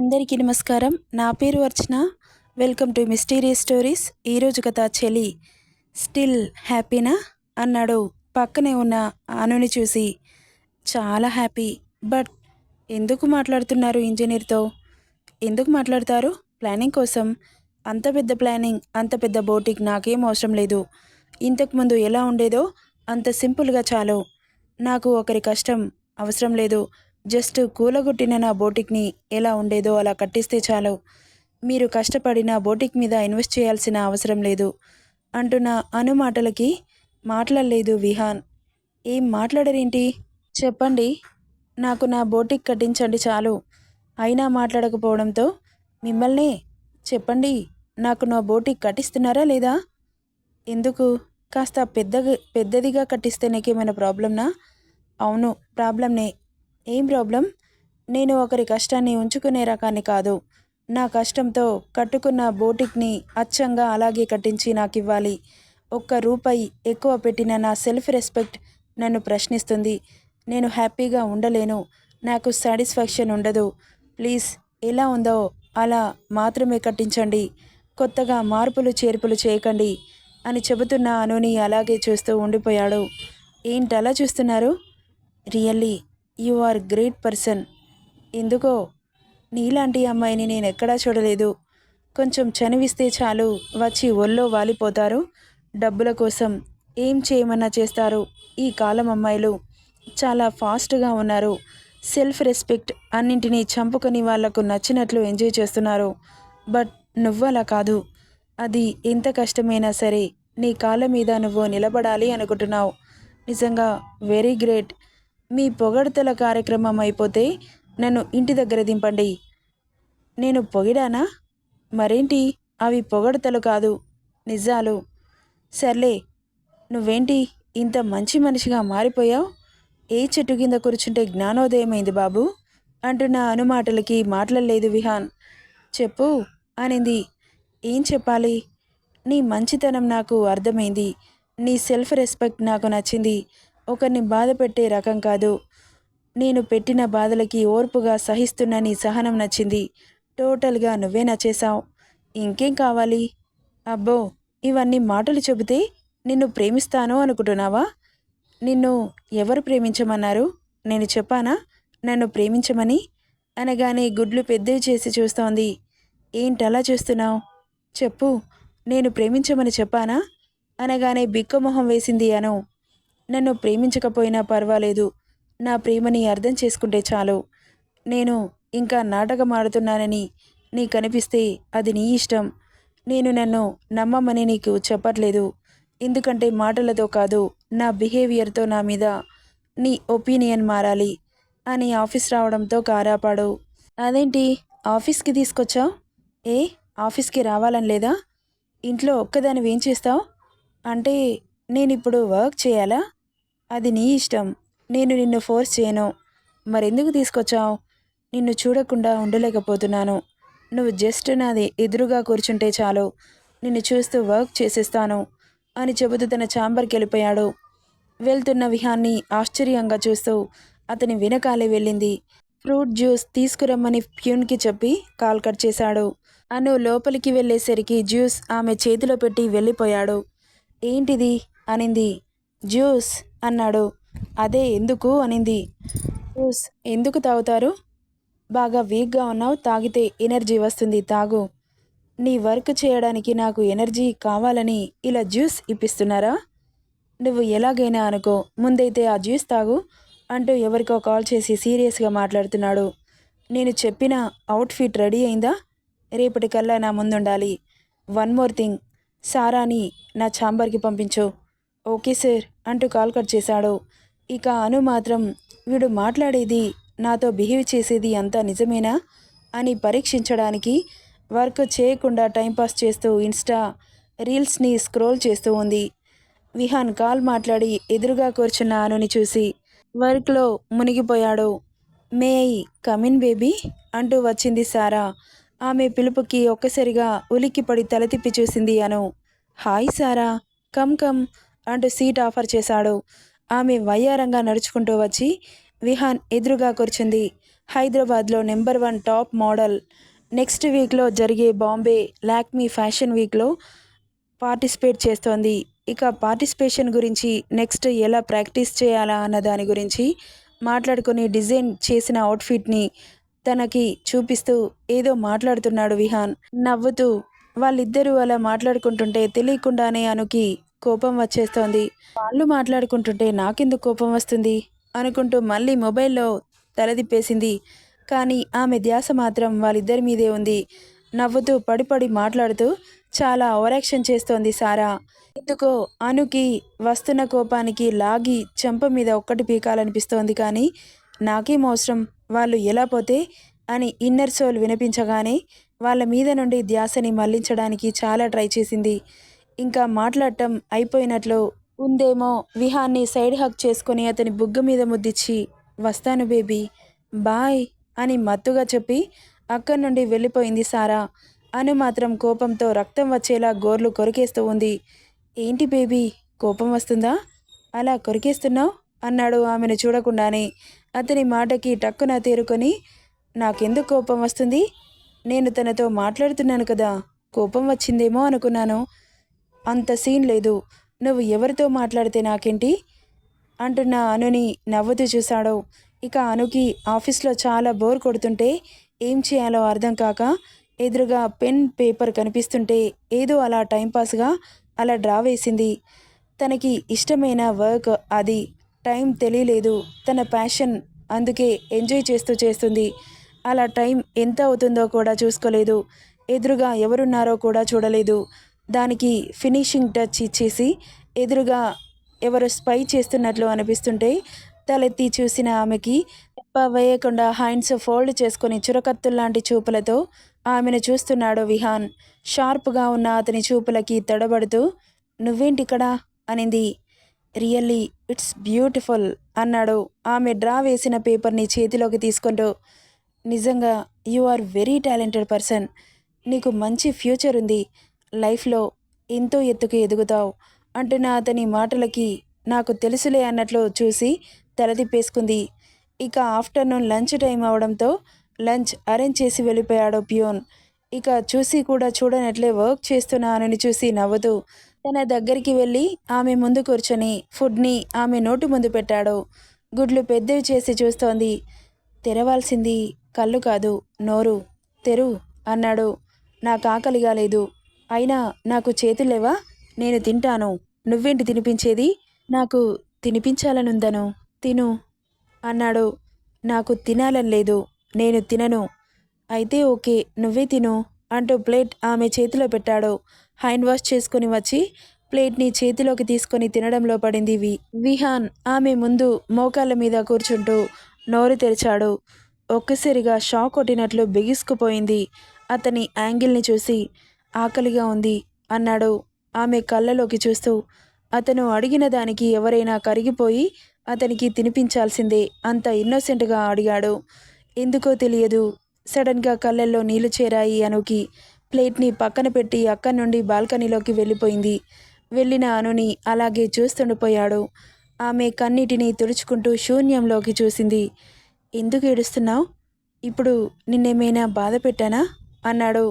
అందరికీ నమస్కారం. నా పేరు Archana. Welcome to mysterious stories. ఈరోజు కథ చెలి. స్టిల్ హ్యాపీనా? అన్నాడు. పక్కనే ఉన్న ఆనుని చూసి. చాలా హ్యాపీ. బట్ ఎందుకు మాట్లాడుతున్నారు ఇంజనీర్తో? ఎందుకు మాట్లాడతారు? ప్లానింగ్ కోసం. అంత పెద్ద ప్లానింగ్ అంత పెద్ద బోటిక్ నాకేం అవసరం లేదు. ఇంతకుముందు ఎలా ఉండేదో అంత సింపుల్గా చాలు. నాకు ఒకరి కష్టం అవసరం లేదు. జస్ట్ కూలగొట్టిన నా బోటిక్ని ఎలా ఉండేదో అలా కట్టిస్తే చాలు. మీరు కష్టపడి నా బోటిక్ మీద ఇన్వెస్ట్ చేయాల్సిన అవసరం లేదు. అంటున్న అను మాటలకి మాట్లాడలేదు విహాన్. ఏం మాట్లాడరేంటి? చెప్పండి. నాకు నా బోటిక్ కట్టించండి చాలు. అయినా మాట్లాడకపోవడంతో మిమ్మల్ని చెప్పండి. నాకు నా బోటిక్ కట్టిస్తున్నారా లేదా? ఎందుకు? కాస్త పెద్ద పెద్దదిగా కట్టిస్తే నీకేమైనా ప్రాబ్లంనా అవును ప్రాబ్లంనే ఏం ప్రాబ్లం? నేను ఒకరి కష్టాన్ని ఉంచుకునే రకాన్ని కాదు. నా కష్టంతో కట్టుకున్న బోటిక్ని అచ్చంగా అలాగే కట్టించి నాకు ఇవ్వాలి ఒక్క రూపాయి ఎక్కువ పెట్టిన నా సెల్ఫ్ రెస్పెక్ట్ నన్ను ప్రశ్నిస్తుంది. నేను హ్యాపీగా ఉండలేను. నాకు సాటిస్ఫాక్షన్ ఉండదు. ప్లీజ్ ఎలా ఉందో అలా మాత్రమే కట్టించండి. కొత్తగా మార్పులు చేర్పులు చేయకండి అని చెబుతున్న అనుని అలాగే చూస్తూ ఉండిపోయాడు. ఏంటలా చూస్తున్నారు? Really you are great person. ఎందుకో? నీలాంటి అమ్మాయిని నేను ఎక్కడా చూడలేదు. కొంచెం చనివిస్తే చాలు వచ్చి ఒళ్ళో వాలిపోతారు. డబ్బుల కోసం ఏం చేయమన్నా చేస్తారు ఈ కాలం అమ్మాయిలు. చాలా ఫాస్ట్గా ఉన్నారు. సెల్ఫ్ రెస్పెక్ట్ అన్నింటినీ చంపుకొని వాళ్ళకు నచ్చినట్లు ఎంజాయ్ చేస్తున్నారు. బట్ నువ్వలా కాదు. అది ఎంత కష్టమైనా సరే నీ కాళ్ళ మీద నువ్వు నిలబడాలి అనుకుంటున్నావు. నిజంగా వెరీ గ్రేట్. మీ పొగడతల కార్యక్రమం అయిపోతే నన్ను ఇంటి దగ్గర దింపండి. నేను పొగిడానా? మరేంటి? అవి పొగడతలు కాదు. నిజాలు. సర్లే నువ్వేంటి? ఇంత మంచి మనిషిగా మారిపోయావు? ఏ చెట్టు కింద కూర్చుంటే జ్ఞానోదయమైంది బాబు? అంటున్న అనుమాటలకి మాట్లాడలేదు విహాన్. చెప్పు అనింది. ఏం చెప్పాలి? నీ మంచితనం నాకు అర్థమైంది. నీ సెల్ఫ్ రెస్పెక్ట్ నాకు నచ్చింది. ఒకరిని బాధ పెట్టే రకం కాదు. నేను పెట్టిన బాధలకి ఓర్పుగా సహిస్తున్న నీ సహనం నచ్చింది. టోటల్గా నువ్వే నచ్చేశావు. ఇంకేం కావాలి? అబ్బో ఇవన్నీ మాటలు చెబితే నిన్ను ప్రేమిస్తాను అనుకుంటున్నావా? నిన్ను ఎవరు ప్రేమించమన్నారు? నేను చెప్పానా? నన్ను ప్రేమించమని? అనగానే గుడ్లు పెద్దవి చేసి చూస్తోంది. ఏంటలా చూస్తున్నావు? చెప్పు నేను ప్రేమించమని చెప్పానా? అనగానే బిక్కమొహం వేసింది అను. నన్ను ప్రేమించకపోయినా పర్వాలేదు. నా ప్రేమని అర్థం చేసుకుంటే చాలు. నేను ఇంకా నాటకం ఆడుతున్నానని నీకు అనిపిస్తే అది నీ ఇష్టం. నేను నన్ను నమ్మమని నీకు చెప్పట్లేదు. ఎందుకంటే మాటలతో కాదు నా బిహేవియర్తో నా మీద నీ ఒపీనియన్ మారాలి అని ఆఫీస్ రావడంతో కారాపాడు. అదేంటి ఆఫీస్కి తీసుకొచ్చా? ఏ ఆఫీస్కి రావాలని లేదా? ఇంట్లో ఒక్కదానివి ఏం చేస్తావు? అంటే నేను ఇప్పుడు వర్క్ చేయాలా? అది నీ ఇష్టం. నేను నిన్ను ఫోర్స్ చేయను. మరెందుకు తీసుకొచ్చావు? నిన్ను చూడకుండా ఉండలేకపోతున్నాను. నువ్వు జస్ట్ నాది ఎదురుగా కూర్చుంటే చాలు. నిన్ను చూస్తూ వర్క్ చేసేస్తాను అని చెబుతూ తన ఛాంబర్కి వెళ్ళిపోయాడు. వెళ్తున్న విహాన్ని ఆశ్చర్యంగా చూస్తూ అతని వెనకాలే వెళ్ళింది. ఫ్రూట్ జ్యూస్ తీసుకురమ్మని ప్యూన్కి చెప్పి కాల్ కట్ చేశాడు. అను లోపలికి వెళ్ళేసరికి జ్యూస్ ఆమె చేతిలో పెట్టి వెళ్ళిపోయాడు. ఏంటిది? అనింది. జ్యూస్? అన్నాడు. అదే ఎందుకు? అనింది. జ్యూస్ ఎందుకు తాగుతారు? బాగా వీక్గా ఉన్నావు తాగితే ఎనర్జీ వస్తుంది తాగు. నీ వర్క్ చేయడానికి నాకు ఎనర్జీ కావాలని ఇలా జ్యూస్ ఇప్పిస్తున్నారా? నువ్వు ఎలాగైనా అనుకో ముందైతే ఆ జ్యూస్ తాగు అంటూ ఎవరికో కాల్ చేసి సీరియస్గా మాట్లాడుతున్నాడు. నేను చెప్పిన అవుట్ఫిట్ రెడీ అయిందా? రేపటికల్లా నా ముందుండాలి. One more thing. సారాని నా ఛాంబర్కి పంపించు. Okay sir. అంటూ కాల్ కట్ చేశాడు. ఇక అను మాత్రం వీడు మాట్లాడేది నాతో బిహేవ్ చేసేది అంతా నిజమేనా? అని పరీక్షించడానికి వర్క్ చేయకుండా టైంపాస్ చేస్తూ ఇన్స్టా రీల్స్ని స్క్రోల్ చేస్తూ ఉంది. విహాన్ కాల్ మాట్లాడి ఎదురుగా కూర్చున్న అనుని చూసి వర్క్లో మునిగిపోయాడు. May I come in baby అంటూ వచ్చింది సారా. ఆమె పిలుపుకి ఒక్కసారిగా ఉలిక్కిపడి తల తిప్పి చూసింది Anu. Hi Sara come come అంటూ సీట్ ఆఫర్ చేశాడు. ఆమె వయ్యారంగా నడుచుకుంటూ వచ్చి విహాన్ ఎదురుగా కూర్చుంది. హైదరాబాద్లో number one top model. Next వీక్లో జరిగే బాంబే లాక్మీ ఫ్యాషన్ వీక్లో పార్టిసిపేట్ చేస్తోంది. ఇక పార్టిసిపేషన్ గురించి నెక్స్ట్ ఎలా ప్రాక్టీస్ చేయాలా అన్న దాని గురించి మాట్లాడుకొని డిజైన్ చేసిన అవుట్ఫిట్ని తనకి చూపిస్తూ ఏదో మాట్లాడుతున్నాడు విహాన్. నవ్వుతూ వాళ్ళిద్దరూ అలా మాట్లాడుకుంటుంటే తెలియకుండానే అనుకి కోపం వచ్చేస్తోంది. వాళ్ళు మాట్లాడుకుంటుంటే నాకెందుకు కోపం వస్తుంది? అనుకుంటూ మళ్ళీ మొబైల్లో తలదిప్పేసింది. కానీ ఆమె ధ్యాస మాత్రం వాళ్ళిద్దరి మీదే ఉంది. నవ్వుతూ పడిపడి మాట్లాడుతూ చాలా ఓవరాక్షన్ చేస్తోంది సారా. ఎందుకో అనుకి వస్తున్న కోపానికి లాగి చెంప మీద ఒక్కటి పీకాలనిపిస్తోంది కానీ నాకేం అవసరం? వాళ్ళు ఎలా పోతే? అని ఇన్నర్ సోల్ వినిపించగానే వాళ్ళ మీద నుండి ధ్యాసని మళ్ళించడానికి చాలా ట్రై చేసింది. ఇంకా మాట్లాడటం అయిపోయినట్లు ఉందేమో విహాన్ని సైడ్ హక్ చేసుకొని అతని బుగ్గ మీద ముద్దిచ్చి వస్తాను బేబీ బాయ్ అని మత్తుగా చెప్పి అక్కడి నుండి వెళ్ళిపోయింది సారా. అను మాత్రం కోపంతో రక్తం వచ్చేలా గోర్లు కొరికేస్తూ ఉంది. ఏంటి బేబీ కోపం వస్తుందా? అలా కొరికేస్తున్నావు? అన్నాడు ఆమెను చూడకుండానే. అతని మాటకి టక్కున తేరుకొని నాకెందుకు కోపం వస్తుంది? నేను తనతో మాట్లాడుతున్నాను కదా కోపం వచ్చిందేమో అనుకున్నాను. అంత సీన్ లేదు. నువ్వు ఎవరితో మాట్లాడితే నాకేంటి? అంటున్న అనుని నవ్వుతూ చూశాడు. ఇక అనుకి ఆఫీస్లో చాలా బోర్ కొడుతుంటే ఏం చేయాలో అర్థం కాక ఎదురుగా పెన్ పేపర్ కనిపిస్తుంటే ఏదో అలా టైంపాస్గా అలా డ్రా వేసింది. తనకి ఇష్టమైన వర్క్ అది. టైం తెలియలేదు. తన ప్యాషన్ అందుకే ఎంజాయ్ చేస్తూ చేస్తుంది. అలా టైం ఎంత అవుతుందో కూడా చూసుకోలేదు. ఎదురుగా ఎవరున్నారో కూడా చూడలేదు. దానికి ఫినిషింగ్ టచ్ ఇచ్చేసి ఎదురుగా ఎవరు స్పై చేస్తున్నట్లు అనిపిస్తుంటే తలెత్తి చూసిన ఆమెకి తప్ప వేయకుండా హ్యాండ్స్ ఫోల్డ్ చేసుకొని చురకత్తుల్లాంటి చూపులతో ఆమెను చూస్తున్నాడు విహాన్. షార్ప్గా ఉన్న అతని చూపులకి తడబడుతూ నువ్వేంటిక్కడ? అనింది. రియల్లీ ఇట్స్ బ్యూటిఫుల్ అన్నాడు. ఆమె డ్రా వేసిన పేపర్ని చేతిలోకి తీసుకుంటూ నిజంగా you are very talented person. నీకు మంచి ఫ్యూచర్ ఉంది. లైఫ్లో ఎంతో ఎత్తుకు ఎదుగుతావు అంటున్న అతని మాటలకి నాకు తెలుసులే అన్నట్లు చూసి తలదిప్పేసుకుంది. ఇక ఆఫ్టర్నూన్ లంచ్ టైం అవడంతో లంచ్ అరేంజ్ చేసి వెళ్ళిపోయాడు ప్యూన్. ఇక చూసి కూడా చూడనట్లే వర్క్ చేస్తున్నానని చూసి నవ్వుతూ తన దగ్గరికి వెళ్ళి ఆమె ముందు కూర్చొని ఫుడ్ని ఆమె నోటి ముందు పెట్టాడు. గుడ్లు పెద్దవి చేసి చూస్తోంది. తెరవాల్సింది కళ్ళు కాదు నోరు. తెరు అన్నాడు. నాకు ఆకలిగా లేదు. అయినా నాకు చేతులేవా నేను తింటాను. నువ్వేంటి తినిపించేది? నాకు తినిపించాలనుందను. తిను అన్నాడు. నాకు తినాలని లేదు. నేను తినను. అయితే ఓకే నువ్వే తిను అంటూ ప్లేట్ ఆమె చేతిలో పెట్టాడు. హ్యాండ్ వాష్ చేసుకుని వచ్చి ప్లేట్ని చేతిలోకి తీసుకొని తినడంలో పడింది వి విహాన్ ఆమె ముందు మోకాళ్ళ మీద కూర్చుంటూ నోరు తెరిచాడు. ఒక్కసారిగా షాక్ కొట్టినట్లు బిగిసుకుపోయింది. అతని యాంగిల్ని చూసి ఆకలిగా ఉంది అన్నాడు. ఆమె కళ్ళలోకి చూస్తూ అతను అడిగిన దానికి ఎవరైనా కరిగిపోయి అతనికి తినిపించాల్సిందే అంత ఇన్నోసెంట్గా అడిగాడు. ఎందుకో తెలియదు. సడన్గా కళ్ళల్లో నీళ్ళు చేరాయి అనుకి ప్లేట్ని పక్కన పెట్టి అక్కడి నుండి బాల్కనీలోకి వెళ్ళిపోయింది. వెళ్ళిన అనుని అలాగే చూస్తుండిపోయాడు ఆమె కన్నిటిని తుడుచుకుంటూ శూన్యంలోకి చూసింది. ఎందుకు ఏడుస్తున్నావు? ఇప్పుడు నిన్నేమైనా బాధ పెట్టానా? అన్నాడు.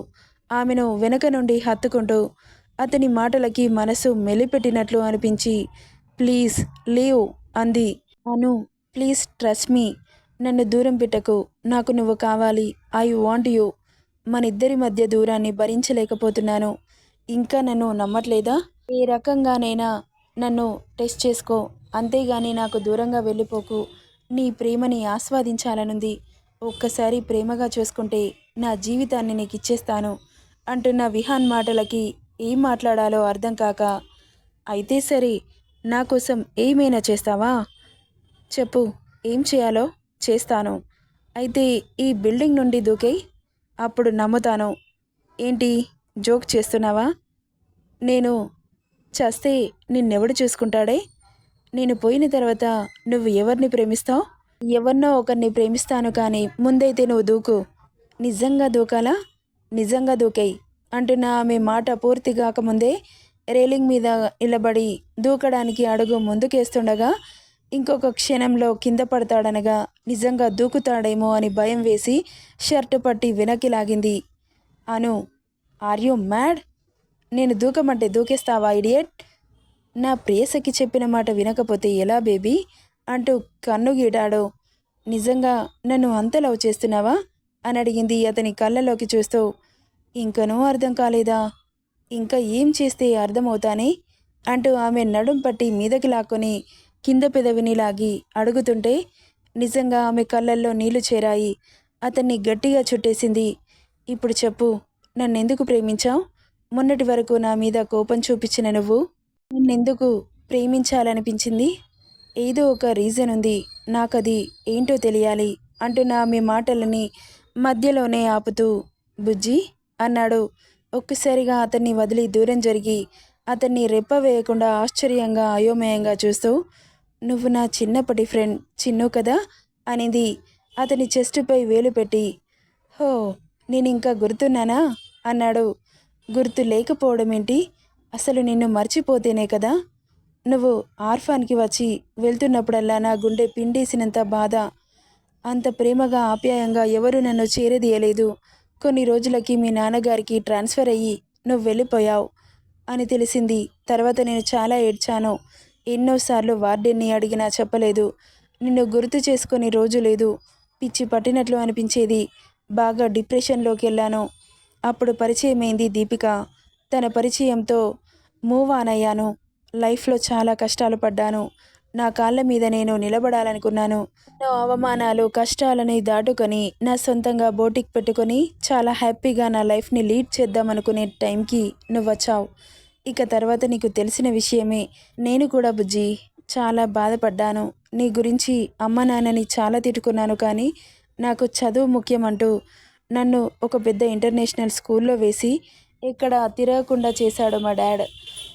ఆమెను వెనక నుండి హత్తుకుంటూ అతని మాటలకి మనసు మెలిపెట్టినట్లు అనిపించి ప్లీజ్ లీవ్ అంది. Anu please trust me. నన్ను దూరం పెట్టకు. నాకు నువ్వు కావాలి. I want you. మన ఇద్దరి మధ్య దూరాన్ని భరించలేకపోతున్నాను. ఇంకా నన్ను నమ్మట్లేదా? ఏ రకంగానైనా నన్ను టెస్ట్ చేసుకో. అంతేగాని నాకు దూరంగా వెళ్ళిపోకు. నీ ప్రేమని ఆస్వాదించాలనుంది. ఒక్కసారి ప్రేమగా చూసుకుంటే నా జీవితాన్ని నీకు ఇచ్చేస్తాను అంటున్న విహాన్ మాటలకి ఏం మాట్లాడాలో అర్థం కాక అయితే సరే నా కోసం ఏమైనా చేస్తావా? చెప్పు ఏం చేయాలో చేస్తాను. అయితే ఈ బిల్డింగ్ నుండి దూకే అప్పుడు నమ్ముతాను. ఏంటి జోక్ చేస్తున్నావా? నేను చస్తే నిన్నెవడు చూసుకుంటాడే? నేను పోయిన తర్వాత నువ్వు ఎవరిని ప్రేమిస్తావు? ఎవరినో ఒకరిని ప్రేమిస్తాను కానీ ముందైతే నువ్వు దూకు. నిజంగా దూకాలా? నిజంగా దూకేయి అంటున్న ఆమె మాట పూర్తి కాకముందే రేలింగ్ మీద నిలబడి దూకడానికి అడుగు ముందుకేస్తుండగా ఇంకొక క్షణంలో కింద పడతాడనగా నిజంగా దూకుతాడేమో అని భయం వేసి షర్టు పట్టి వెనక్కి లాగింది. Anu are you mad? నేను దూకమంటే దూకేస్తావా ఇడియట్? నా ప్రియసకి చెప్పిన మాట వినకపోతే ఎలా బేబీ? అంటూ కన్నుగీడాడు నిజంగా నన్ను అంత లవ్ చేస్తున్నావా? అని అడిగింది అతని కళ్ళలోకి చూస్తూ. ఇంకనూ అర్థం కాలేదా? ఇంకా ఏం చేస్తే అర్థమవుతానే? అంటూ ఆమె నడుం పట్టి మీదకి లాక్కొని కింద పెదవిని లాగి అడుగుతుంటే నిజంగా ఆమె కళ్ళల్లో నీళ్ళు చేరాయి. అతన్ని గట్టిగా చుట్టేసింది. ఇప్పుడు చెప్పు నన్నెందుకు ప్రేమించావు? మొన్నటి వరకు నా మీద కోపం చూపించిన నువ్వు? నన్నెందుకు ప్రేమించాలనిపించింది? ఏదో ఒక రీజన్ ఉంది నాకది ఏంటో తెలియాలి అంటున్న ఆమె మాటలని మధ్యలోనే ఆపుతూ బుజ్జి అన్నాడు. ఒక్కసారిగా అతన్ని వదిలి దూరం జరిగి అతన్ని రెప్ప వేయకుండా ఆశ్చర్యంగా అయోమయంగా చూస్తూ నువ్వు నా చిన్నప్పటి ఫ్రెండ్ చిన్ను కదా? అనేది. అతని చెస్టుపై వేలు పెట్టి హో నేను ఇంకా గుర్తున్నానా? అన్నాడు. గుర్తు లేకపోవడం ఏంటి అసలు నిన్ను మర్చిపోతేనే కదా? నువ్వు ఆర్ఫాన్కి వచ్చి వెళ్తున్నప్పుడల్లా నా గుండె పిండేసినంత బాధ అంత ప్రేమగా ఆప్యాయంగా ఎవరు నన్ను చేరదీయలేదు. కొన్ని రోజులకి మీ నాన్నగారికి ట్రాన్స్ఫర్ అయ్యి నువ్వు వెళ్ళిపోయావు అని తెలిసింది. తర్వాత నేను చాలా ఏడ్చాను. ఎన్నోసార్లు వార్డెన్ని అడిగినా చెప్పలేదు. నిన్ను గుర్తు చేసుకుని రోజు లేదు. పిచ్చి పట్టినట్లు అనిపించేది. బాగా డిప్రెషన్లోకి వెళ్ళాను. అప్పుడు పరిచయమైంది దీపిక. తన పరిచయంతో మూవ్ ఆన్ అయ్యాను. లైఫ్లో చాలా కష్టాలు పడ్డాను. నా కాళ్ళ మీద నేను నిలబడాలనుకున్నాను. నా అవమానాలు కష్టాలని దాటుకొని నా సొంతంగా బోటిక్ పెట్టుకొని చాలా హ్యాపీగా నా లైఫ్ని లీడ్ చేద్దామనుకునే టైంకి నువ్వు వచ్చావు ఇక తర్వాత నీకు తెలిసిన విషయమే నేను కూడా బుజ్జి చాలా బాధపడ్డాను. నీ గురించి అమ్మ నాన్నని చాలా తిట్టుకున్నాను కానీ నాకు చదువు ముఖ్యమంటూ నన్ను ఒక పెద్ద ఇంటర్నేషనల్ స్కూల్లో వేసి ఇక్కడ తిరగకుండా చేశాడు మా డాడ్.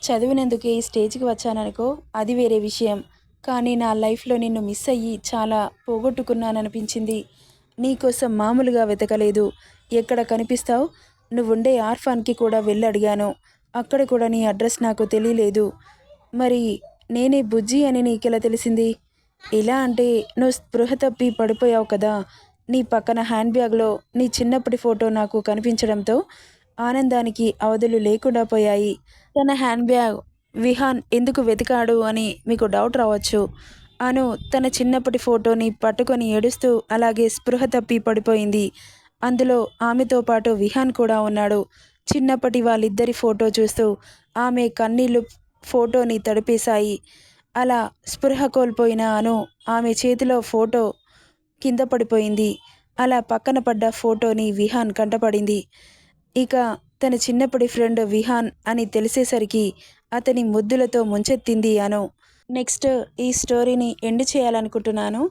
చదివినందుకే ఈ స్టేజ్కి వచ్చాననుకో అది వేరే విషయం. కానీ నా లైఫ్లో నిన్ను మిస్ అయ్యి చాలా పోగొట్టుకున్నాననిపించింది. నీకోసం మామూలుగా వెతకలేదు. ఎక్కడ కనిపిస్తావు? నువ్వుండే ఆర్ఫాన్కి కూడా వెళ్ళి అడిగాను అక్కడ కూడా నీ అడ్రస్ నాకు తెలియలేదు. మరి నేనే బుజ్జి అని నీకెలా తెలిసింది? ఎలా అంటే నువ్వు స్పృహ తప్పి పడిపోయావు కదా. నీ పక్కన హ్యాండ్ బ్యాగ్లో నీ చిన్నప్పటి ఫోటో నాకు కనిపించడంతో ఆనందానికి అవధులు లేకుండా పోయాయి. తన హ్యాండ్ బ్యాగ్ విహాన్ ఎందుకు వెతికాడు అని మీకు డౌట్ రావచ్చు. అను తన చిన్నప్పటి ఫోటోని పట్టుకొని ఏడుస్తూ అలాగే స్పృహ తప్పి పడిపోయింది. అందులో ఆమెతో పాటు విహాన్ కూడా ఉన్నాడు. చిన్నప్పటి వాళ్ళిద్దరి ఫోటో చూస్తూ ఆమె కన్నీళ్ళు ఫోటోని తడిపేశాయి. అలా స్పృహ కోల్పోయిన అను ఆమె చేతిలో ఫోటో కింద పడిపోయింది. అలా పక్కన పడ్డ ఫోటోని విహాన్ కంటపడింది. ఇక తన చిన్నప్పటి ఫ్రెండ్ విహాన్ అని తెలిసేసరికి అతని ముద్దులతో ముంచెత్తింది అను. నెక్స్ట్ ఈ స్టోరీని ఎండ్ చేయాలనుకుంటున్నాను.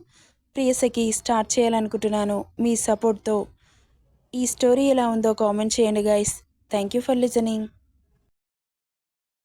ప్రియసకి స్టార్ట్ చేయాలనుకుంటున్నాను మీ సపోర్ట్తో. ఈ స్టోరీ ఎలా ఉందో కామెంట్ చేయండి guys thank you for listening